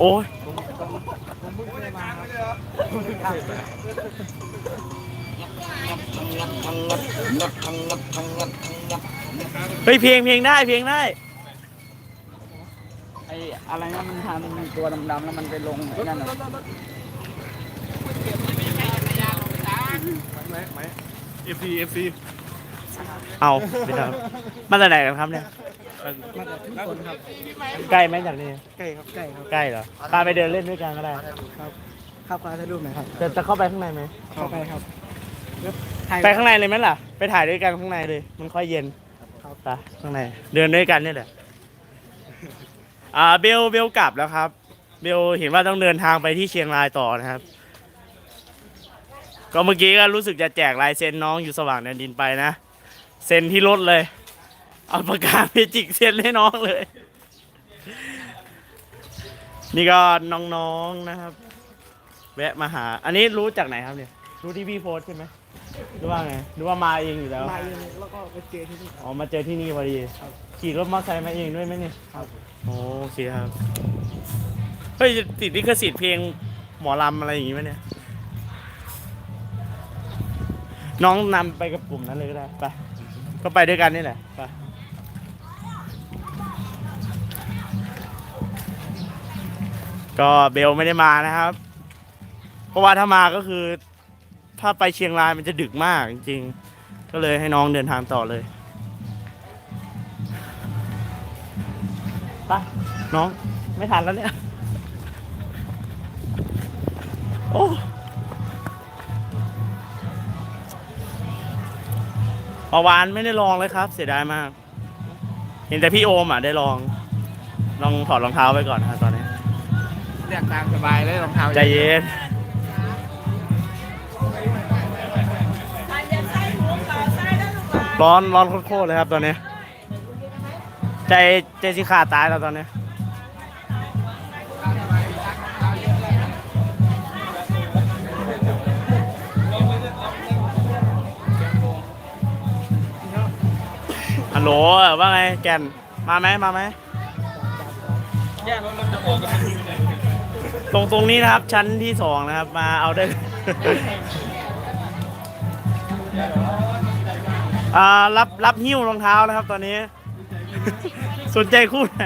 โอ้ยเฮ้ยเพลงเพลงได้เพลงได้ไอ้อะไรนะมันทำตัวดำๆแล้วมันไปลงไอ้นั่นน่ะเอฟซีเอฟซีเอาไปทำมาจากไหนกันครับเนี่ย มาจากทุกคนครับใกล้ไหมจากนี่ใกล้ครับใกล้ครับใกล้เหรอพาไปเดินเล่นด้วยกันก็ได้ครับเข้าไปถ่ายรูปหน่อยครับจะจะเข้าไปข้างในไหมเข้าไปครับแล้วถ่ายไปข้างในเลยไหมล่ะ ไปถ่ายด้วยกันข้างในเลย มันค่อยเย็นครับไปข้างใน เดินด้วยกันนี่แหละอ่าเบลเบลกลับแล้วครับ เบลเห็นว่าต้องเดินทางไปที่เชียงรายต่อนะครับ ก็เมื่อกี้ก็รู้สึกจะแจกลายเซ็นน้องอยู่สว่างแดนดินไปนะ เซ็นที่รถเลย เอาปากกาเมจิกเซ็นให้น้องเลย นี่ก็น้องๆนะครับ แวะมาหา อันนี้รู้จากไหนครับเนี่ย รู้ที่พี่โพสต์ใช่ไหมหรือว่าไงหรือว่ามาเองอยู่แล้ว มาเองแล้วก็ไปเจอที่นี่ อ๋อ มาเจอที่นี่พอดีขี่รถมอเตอร์ไซค์มาเองด้วยไหมเนี่ยครับโอเคครับ เฮ้ย ติดลิขสิทธิ์เพลงหมอลำอะไรอย่างงี้ไหมเนี่ย น้องนำไปกับกลุ่มนั้นเลยก็ได้ ไป ก็ไปด้วยกันนี่แหละ ไป ก็เบลไม่ได้มานะครับ เพราะว่าถ้ามาก็คือ ถ้าไปเชียงรายมันจะดึกมากจริงๆ ก็เลยให้น้องเดินทางต่อเลยไปน้องไม่ทันแล้วเนี่ย โอ้ปาวานไม่ได้ลองเลยครับ เสียดายมาก เห็นแต่พี่โอมอะได้ลอง ลองถอดรองเท้าไปก่อนนะครับตอนนี้ เรียกตามสบายเลยรองเท้าใจเย็นร้อนร้อนโคตรๆเลยครับตอนนี้ ใจใจสิขาดตายแล้วตอนนี้ฮัลโหลว่าไงแกนมาไหมมาไหมแย่รถรถจะออกกัน ตรงตรงนี้นะครับชั้นที่สองนะครับ มาเอาได้ อ่ารับรับหิ้วรองเท้านะครับ ตอนนี้ สนใจคู่ไหน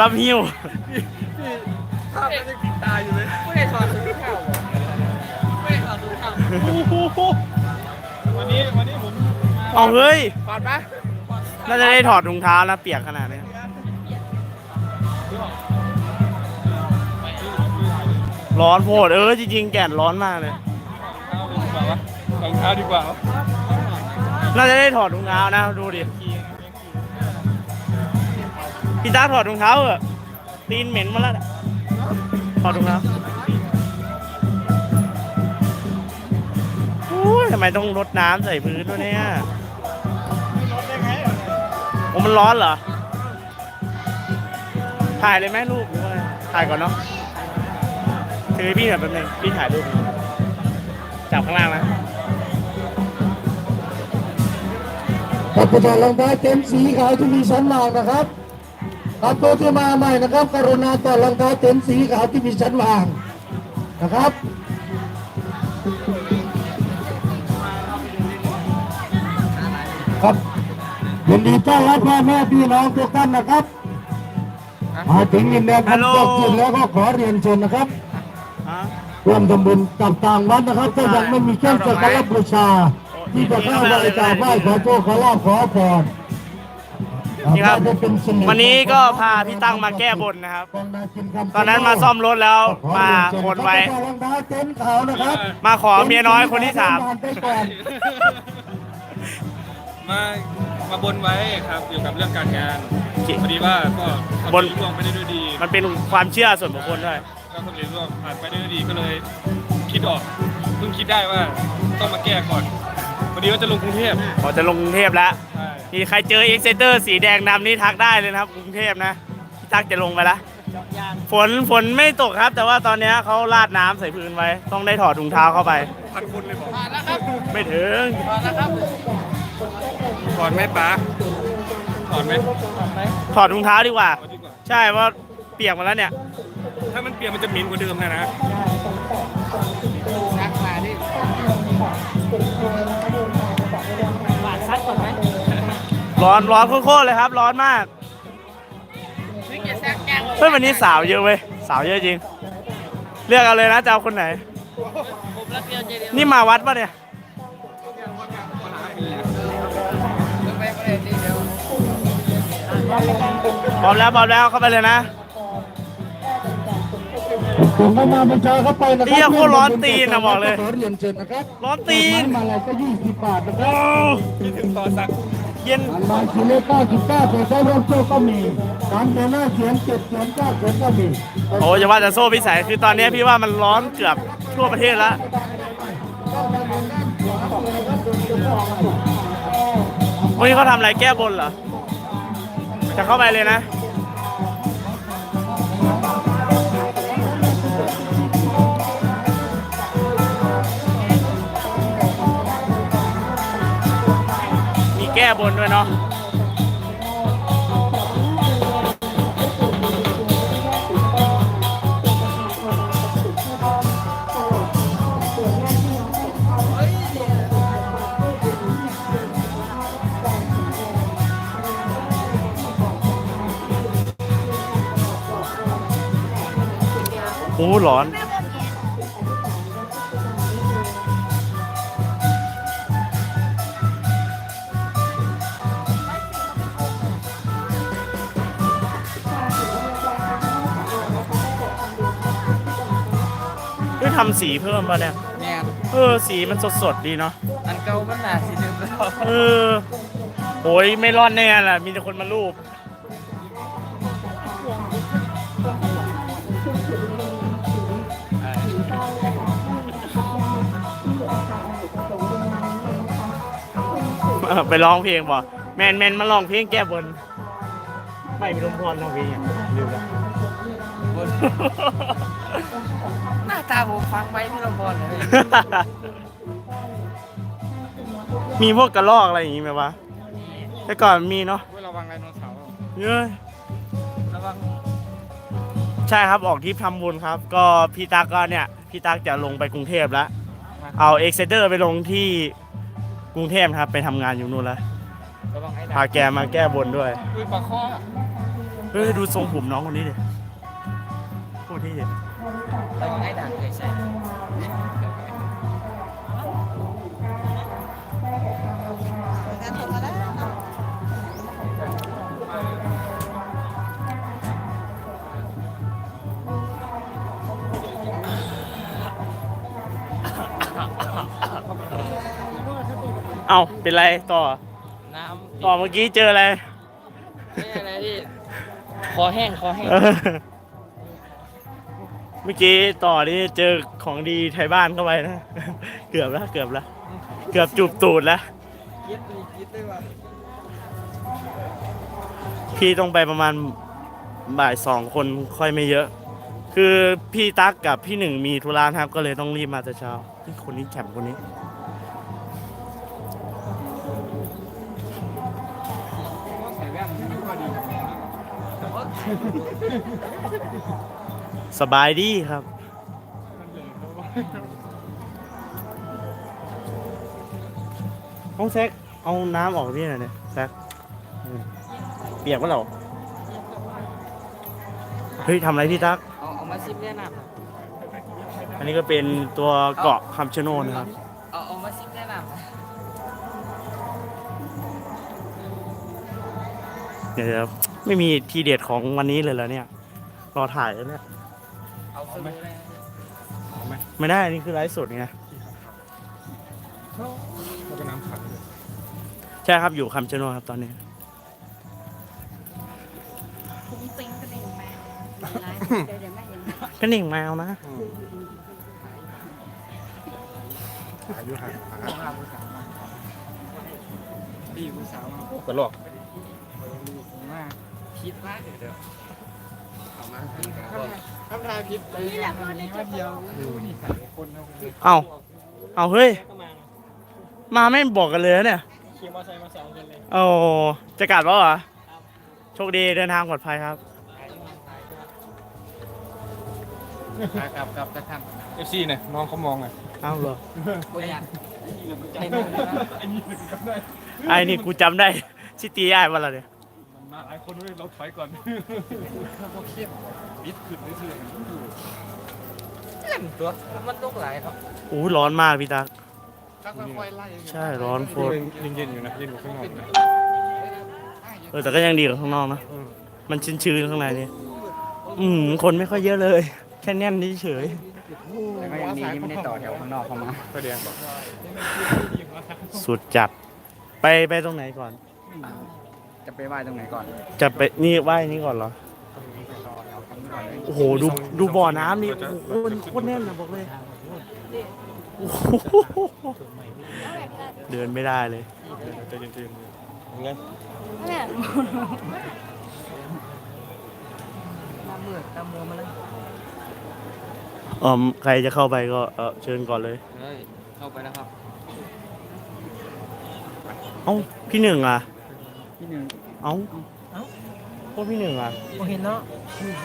รับหิ้วภาพมันยังติดตาอยู่เลยไม่ได้ถอดถุงเท้าไม่ได้ถอดถุงเท้าวันนี้วันนี้ผมเอาเฮ้ยถอดปะน่าจะได้ถอดรองเท้านะเปียกขนาดนี้ ร้อนโพดเออจริงๆ แก่นร้อนมากเลย รองเท้าดีกว่าวะน่าจะได้ถอดรองเท้านะ ดูดิ พี่ตาถอดรองเท้าเหอะตีนเหม็นมาแล้วน่ะถอดรองเท้าโอ้ยทำไมต้องรดน้ำใส่พื้นด้วยเนี่ยโอ้มันร้อนเหรอ ถ่ายเลยไหมรูปหรือว่าไงถ่ายก่อนเนาะ ถือให้พี่หน่อยแป๊บนึงพี่ถ่ายรูปหน่อยจับข้างล่างนะครับประธานรองเท้าเต็มสีขาวที่มีชั้นวางนะครับครับตัวที่มาใหม่นะครับ กรุณาต่อดรองเท้าเต็มสีขาวที่มีชั้นวางนะครับครับยินดีต้อนรับพ่อแม่พี่น้องทุกท่านนะครับมาถึงยินแดนฮัลโหลคำตกจิตแล้วก็ขอเรียนเชิญนะครับฮะ ร่วมทำบุญกับต่างวัดนะครับถ้ายังไม่มีเครื่องสักการะบูชา ที่จะเข้าไหว้กาบไหว้ขอโชคขอลาภขอพรนี่ครับวันนี้ก็พาพี่ตั้งมาแก้บนนะครับ ตอนนั้นมาซ่อมรถแล้วมาบนไว้ มาขอเมียน้อยคนที่สามมามาบนไว้ครับเกี่ยวกับเรื่องการงานพอดีว่าก็บนร่วงไปได้ด้วยดี มันเป็นความเชื่อส่วนบุคคลด้วย ก็ทำเรียนร่วงผ่านไปได้ด้วยดีก็เลยคิดออกเพิ่งคิดได้ว่าต้องมาแก้ก่อนพอดีว่าจะลงกรุงเทพขอจะลงกรุงเทพแล้วใช่นี่ใครเจอเอ็กเซเตอร์สีแดงดำนี่ทักได้เลยนะครับกรุงเทพนะพี่ตักจะลงไปแล้วฝนฝนไม่ตกครับ แต่ว่าตอนเนี้ยเขาราดน้ำใส่พื้นไว้ ต้องได้ถอดถุงเท้าเข้าไป พันคนเลยบอกไม่ถึงถอดไหมป๋าถอดไหมถอดถุงเท้าดีกว่าถอดดีกว่า ใช่ว่าเปียกหมาแล้วเนี่ย ถ้ามันเปลี่ยนมันจะเหม็นกว่าเดิมนะนะซักมาดิหวานซักก่อนไหมร้อนร้อนโคตรๆเลยครับ ร้อนมากไม่เกี่ยวซักยังเฮ้ยวันนี้สาวเยอะเว้ยสาวเยอะจริง เลือกเอาเลยนะจะเอาคนไหน ผมรักเดียวใจเดียวนี่มาวัดปะเนี่ยไปก็ได้ทีเดียวพร้อมแล้วพร้อมแล้วเข้าไปเลยนะ ผมก็มาบัญชาเข้าไปนะครัเหี้ยโคตรร้อนตีนอะบอกเลยขอเรียนเชิญนะครับร้อนตีน มาอะไรก็ยี่สิบบาทนะครับคิดถึงต่อสักเย็นอันมาคิเลเก้าสิบเก้าแต่ใช้รถโซ่ก็มีสามตัวหน้าเขียนเจ็ดเขียนเก้าเขียนก็มีโอ้จะว่าแต่โซ่พิสัยคือตอนนี้พี่ว่ามันร้อนเกือบทั่วประเทศแล้ววันนี้เขาทำอะไรแก้บนเหรอจะเข้าไปเลยนะ บนด้วยเนาะโอ้ร้อน ทำสีเพิ่มป่ะเนี่ย แม่นเออ สีมันสดๆดีเนาะ อันเก่ามันหนาสีเดิมแล้วเออโอ้ยไม่รอดแน่ล่ะมีแต่คนมารูป เออไปร้องเพลงบ่แมนแมนมาร้องเพลงแก้บน ไม่มีลมพรร้องเพลงอะลืมละหน้าตาผมฟังไว้พี่ลำพรเลยมีพวกกระลอกอะไรอย่างงี้ไหมวะแต่ก่อนมีเนาะเว้ยระวังไดโนเสาร์เย้ยระวังใช่ครับออกทริปทำบุญครับ ก็พี่ตั๊กก็เนี่ยพี่ตั๊กจะลงไปกรุงเทพแล้วเอาเอ็กเซเดอร์ไปลงที่กรุงเทพครับ ไปทำงานอยู่นู่นแล้วระวังไอ้พาแกมาแก้บนด้วย อุ้ยปลาข้อ เฮ้ยดูทรงผมน้องคนนี้ดิโคตรเที่ ระวังไอ้ด่างเคยใส่เอาเป็นไรต่อ น้ำต่อเมื่อกี้เจออะไร ไม่อะไรที่ คอแห้ง คอแห้ง เออเมื่อกี้ต่อนี่เจอของดีไทยบ้านเข้าไปนะ เกือบแล้วเกือบแล้ว เกือบจูบตูดแล้วคิดมีคิดด้วยว่าพี่ต้องไปประมาณบ่ายสองคนค่อยไม่เยอะ คือพี่ตั๊กกับพี่หนึ่งมีธุระนะครับ ก็เลยต้องรีบมาแต่เช้าเฮ้ยคนนี้แจ่มคนนี้ใส่แว่นไม่ค่อยดี สบายดีครับห้องแซกเอาน้ำออกพี่หน่อยเนี่ยแซกอืมเปียกปะเราเฮ้ยทำอะไรพี่ตั๊กเอาเอามาซิมได้น้ำอันนี้ก็เป็นตัวเกาะคำชะโนดนะครับ เอาเอามาซิมได้น้ำเดี๋ยวไม่มีทีเด็ดของวันนี้เลยเหรอเนี่ย รอถ่ายแล้วเนี่ย เอาสมุนได้ไม่ได้นี่คือไลฟ์สดไงแล้วก็น้ำขังเลยใช่ครับอยู่คำชะโนดครับตอนนี้ ฟุ้งฟิ้งกระดิ่งแมวมีร้ายเดี๋ยวเดี๋ยวแม่ยังก็หนิ่งแมวนะอายุห่างดีกูสาวมาตลกมากคิดมาก ทำลายผิดนี่แหละคนในจุดเดียวดูนี่สามคนนะเอาเอาเฮ้ย มาไม่บอกกันเลยเนี่ยขี่มอเตอร์ไซค์มาสองคนเลยโอ้จะกัดแล้วเหรอโชคดีเดินทางปลอดภัยครับกลับกลับจะทันเอฟซีเนี่ยน้องเขามองไงอ้าวเหรอไอ้นี่กูจำได้ชิตีไอ้ายวัละเนี่ย มันมาหลายคนเลยเราถอยก่อนปิดขึ้นเรื่อยเล่นตัวมันตุกหลายครับโอ้ร้อนมากพี่ตักค่อยๆไล่ใช่ร้อนโคตรๆเย็นๆอยู่นะเย็นกว่าข้างนอกนะเออแต่ก็ยังดีกว่าข้างนอกนะอืมมันชื้นๆข้างในนี่อืมคนไม่ค่อยเยอะเลย แค่แน่นเฉยแต่ก็ยังดีที่ไม่ได้ต่อแถวข้างนอกเข้ามาไฟแดงบอกๆสุดจัดไปไปตรงไหนก่อน จะไปไหว้ตรงไหนก่อนจะไปนี่ไหว้นี่ก่อนเหรอ โอ้โห ดูดูบ่อน้ำนี่โอ้โหมันโคตรแน่นนะบอกเลยโอ้โหเดินไม่ได้เลย ใจเย็นๆอย่างเงี้ยเนี่ยน้ำมืดน้ำมัวมาเลยอ๋อมใครจะเข้าไปก็เออเชิญก่อนเลย เฮ้ยเข้าไปแล้วครับ เอ้า พี่หนึ่งอะ พี่หนึ่งเอ้าพวกพี่หนึ่งอะโอเห็นเนาะ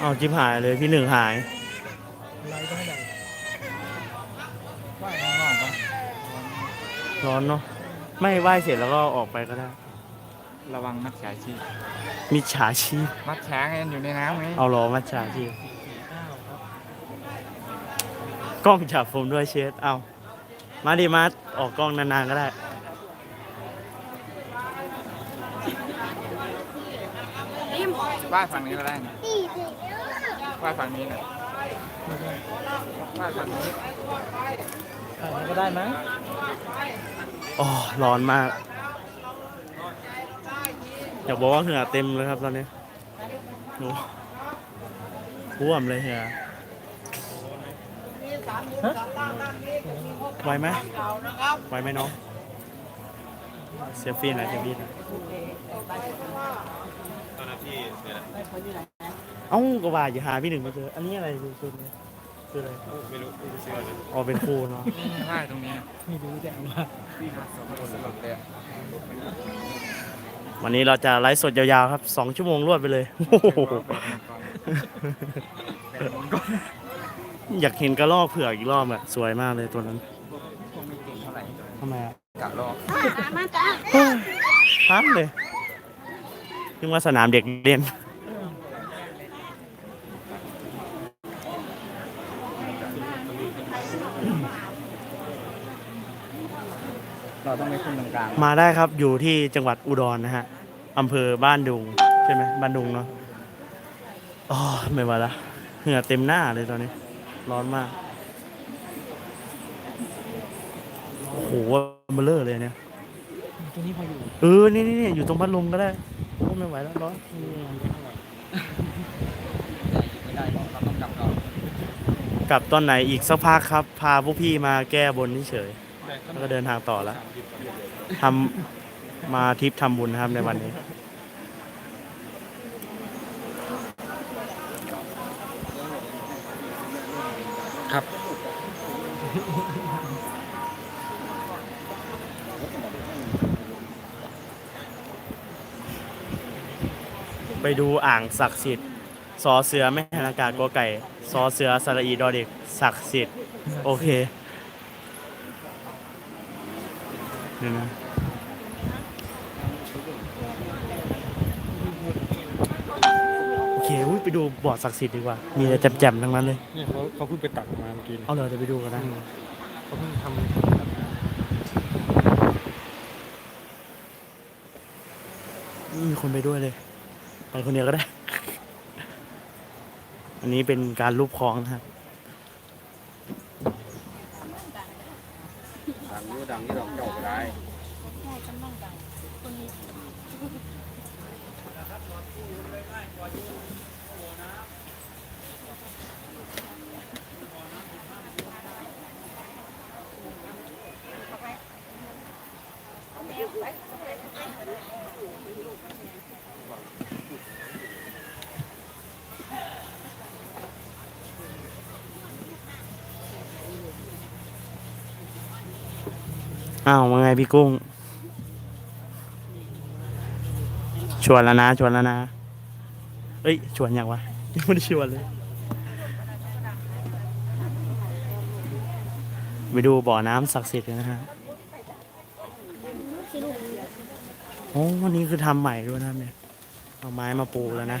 เอ้าจิบหายเลยพี่หนึ่งหายไหว้ข้างนอกครับร้อนเนาะไม่ไหว้เสร็จแล้วก็ออกไปก็ได้ ระวังมัดฉาชีพมิจฉาชีพมัดช้างกันอยู่ในน้ำไงเอาล้อมาฉาชีพกล้องจับผมด้วยเชดเอามาดิมาออกกล้องนานๆก็ได้ ไหว้ฝั่งนี้ก็ได้นะไหว้ฝั่งนี้นะไหว้ฝั่งนี้ก็ได้มั้งอ๋อร้อนมาก อยากบอกว่าเหงื่อเต็มเลยครับตอนนี้โอ้ท่วมเลยเหงื่อไหวไหมไหวไหมน้องเซลฟี่หน่อยเซลฟี่หน่อย เอ้าก็ว่าอย่าหาพี่หนึ่งมาเจอ อันนี้อะไรคือคือคืออะไรไม่รู้ไม่รู้เชื่อเลยอ๋อเป็นครูเนาะไหว้ตรงนี้นะไม่รู้แต่ว่าสองคนสลบเลยอะวันนี้เราจะไลฟ์สดยาวๆครับสองชั่วโมงรวดไปเลยโอ้โหอยากเห็นกระรอกเผือกอีกรอบอะสวยมากเลยตัวนั้นคงไม่เก่งเท่าไหร่ทำไมอะกะลอกมาจ้าพันเลย นึกว่าสนามเด็กเล่นเราต้องไปขึ้นตรงกลางมาได้ครับอยู่ที่จังหวัดอุดรนะฮะอำเภอบ้านดุงใช่ไหมบ้านดุงเนาะอ๋อไม่ไหวละเหงื่อเต็มหน้าเลยตอนนี้ ร้อนมากโอ้โหเบลเลอร์เลยเนี่ยตรงนี้พออยู่เออนี่นี่นี่อยู่ตรงพัดลมก็ได้โอ้ไม่ไหวแล้วร้อนไม่ได้เราต้องกลับก่อนกลับตอนไหนอีกสักพักครับ พาพวกพี่มาแก้บนเฉยแต่ๆก็แล้วก็เดินทางต่อแล้วทำมาทริปทำบุญนะครับในวันนี้ ไปดูอ่างศักดิ์สิทธิ์สอเสือไม่หันอากาศกอไก่สอเสือสระอีดอเด็กศักดิ์สิทธิ์โอเคเดี๋ยวนะโอเคอุ๊ยไปดูบ่อศักดิ์สิทธิ์ดีกว่า มีแต่แจ่มๆทั้งนั้นเลย เนี่ยเขาเขาเพิ่งไปตักมาเมื่อกี้เอาเลยจะไปดูกันนะ เขาเพิ่งทำมีคนไปด้วยเลยไป คนเดียวก็ได้ อันนี้เป็นการรูปคลองนะครับ ดังอยู่ดังที่เราเจ้าไปได้ อ้าวว่าไงพี่กุ้ง ชวนแล้วนะ ชวนแล้วนะ เอ้ย ชวนยังวะ ยังไม่ได้ชวนเลย ไปดูบ่อน้ำศักดิ์สิทธิ์กันนะฮะโอ้วันนี้คือทำใหม่ด้วยนะเนี่ย เอาไม้มาปูแล้วนะ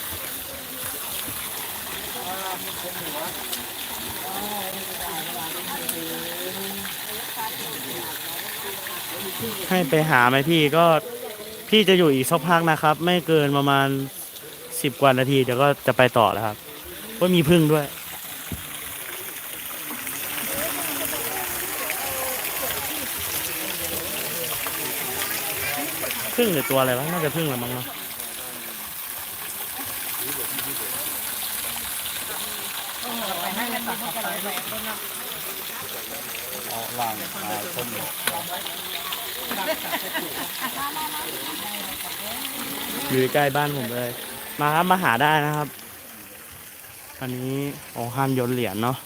ให้ไปหาไหมพี่ก็พี่จะอยู่อีกสักพักนะครับ ไม่เกินประมาณสิบกว่านาทีเดี๋ยวก็จะไปต่อแล้วครับว่ามีพึ่งด้วย พึ่งหรือตัวอะไรวะน่าจะพึ่งแหละมั้งเนาะ อยู่ใกล้บ้านผมเลย มาครับมาหาได้นะครับ อันนี้โอ้ห้ามโยนเหรียญเนาะ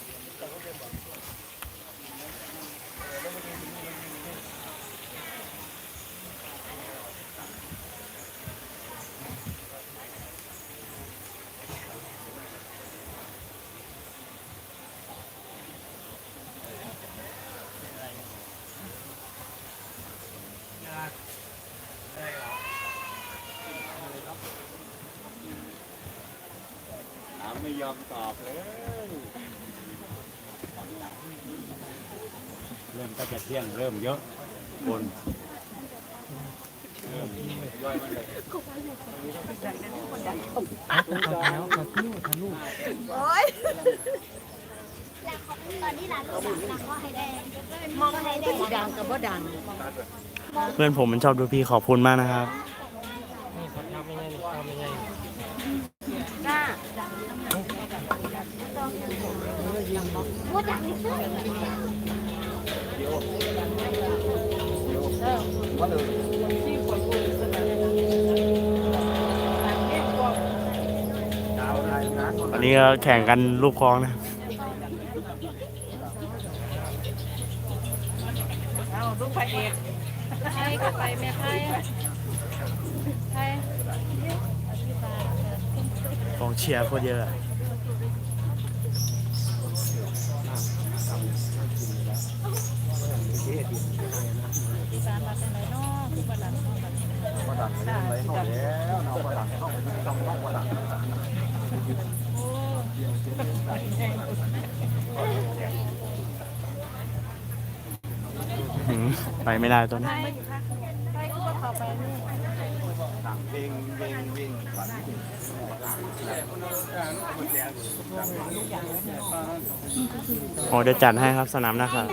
ไม่ยอมตอบเลยเริ่มก็จะเที่ยงเริ่มเยอะคนตอนนี้ร้านลูกสาวสั่งว่าให้แดงมองให้แดงดังกับว่าดัง เพื่อนผมมันชอบดูพี่ขอบคุณมากนะครับ ก้า ว่าดังนี่ อันนี้ก็แข่งกันลูกคลองนะใช่ก็ไปแม่ไพ่ไพ่กองเชียร์โคตรเยอะอะ ที่บ้านมาเป็นไรเนาะคือบ้านหลังเนาะ บ้านหลังหืมไปไม่ได้ตัวนี้ไพ่ก็ว่าเขาไปนี่โอ้เดี๋ยวจัดให้ครับสนามนะครับ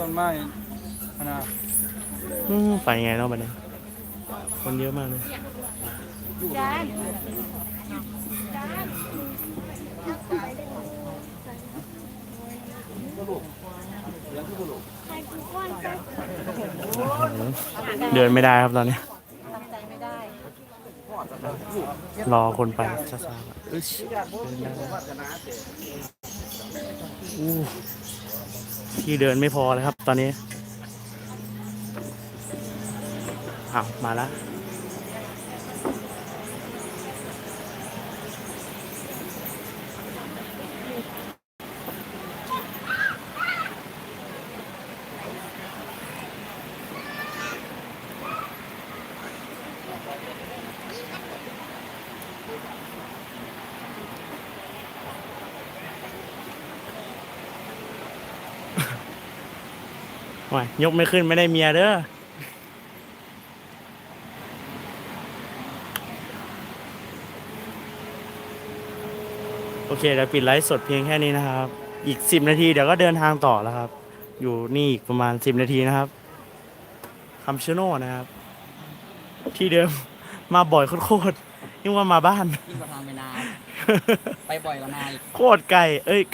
ต้นไม้นะ อืมไปไงเนาะบัดนี้ คนเยอะมากเลยจานเดินไม่ได้ครับตอนนี้ รอคนไปช้าๆอึ๊ชที่เดินไม่พอเลยครับ ตอนนี้ อ้าวมาแล้วโอ้ยยกไม่ขึ้นไม่ได้เมียเด้อ เคเดี๋ยวปิดไลฟ์สดเพียงแค่นี้นะครับ อีก 10 นาทีเดี๋ยวก็เดินทางต่อแล้วครับ อยู่นี่อีกประมาณ 10 นาทีนะครับคำชะโนดนะครับ ที่เดิมมาบ่อยโคตรๆยิ่งว่ามาบ้าน ยิ่งกว่าทางไปนา ไปบ่อยกว่านาอีกโคตรไกล เอ้ย